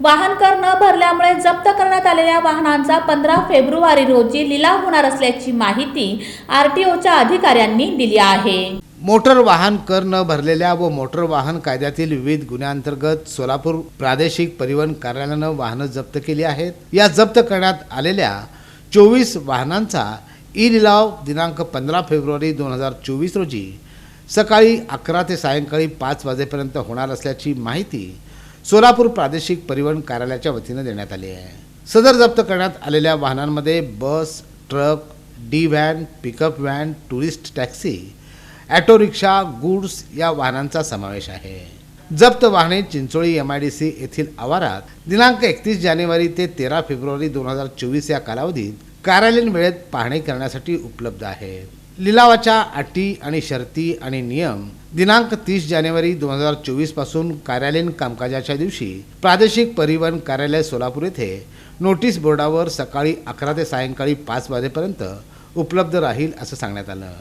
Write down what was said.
वाहन कर न भरल्यामुळे जप्त करण्यात आलेल्या वाहनांचा पंधरा फेब्रुवारी रोजी लिलाव होणार असल्याची माहिती आर टी ओच्या अधिकाऱ्यांनी दिली आहे. मोटर वाहन कर न भरलेल्या व मोटर वाहन कायद्यातील विविध गुन्ह्यांतर्गत सोलापूर प्रादेशिक परिवहन कार्यालयानं वाहनं जप्त केली आहेत. या जप्त करण्यात आलेल्या चोवीस वाहनांचा ई लिलाव दिनांक पंधरा फेब्रुवारी दोन हजार चोवीस रोजी सकाळी अकरा ते सायंकाळी पाच वाजेपर्यंत होणार असल्याची माहिती सोलापूर प्रादेशिक परिवहन कार्यालयाच्या वतीनं देण्यात आली आहे. सदर जप्त करण्यात आलेल्या वाहनांमध्ये bus truck D van pickup van tourist taxi auto rickshaw goods या वाहनांचा समावेश आहे. जप्त वाहने Chincholi M I D C येथील आवारात दिनांक एकतीस जानेवारी ते तेरा फेब्रुवारी दोन हजार चोवीस या कालावधीत कार्यालयीन वेळेत पाहणी करण्यासाठी उपलब्ध आहेत. लिलावाच्या अटी आणि शर्ती आणि नियम दिनांक तीस जानेवारी दोन हजार चोवीसपासून कार्यालयीन कामकाजाच्या दिवशी प्रादेशिक परिवहन कार्यालय सोलापूर येथे नोटीस बोर्डावर सकाळी अकरा ते सायंकाळी पाच वाजेपर्यंत उपलब्ध राहील असं सांगण्यात आलं.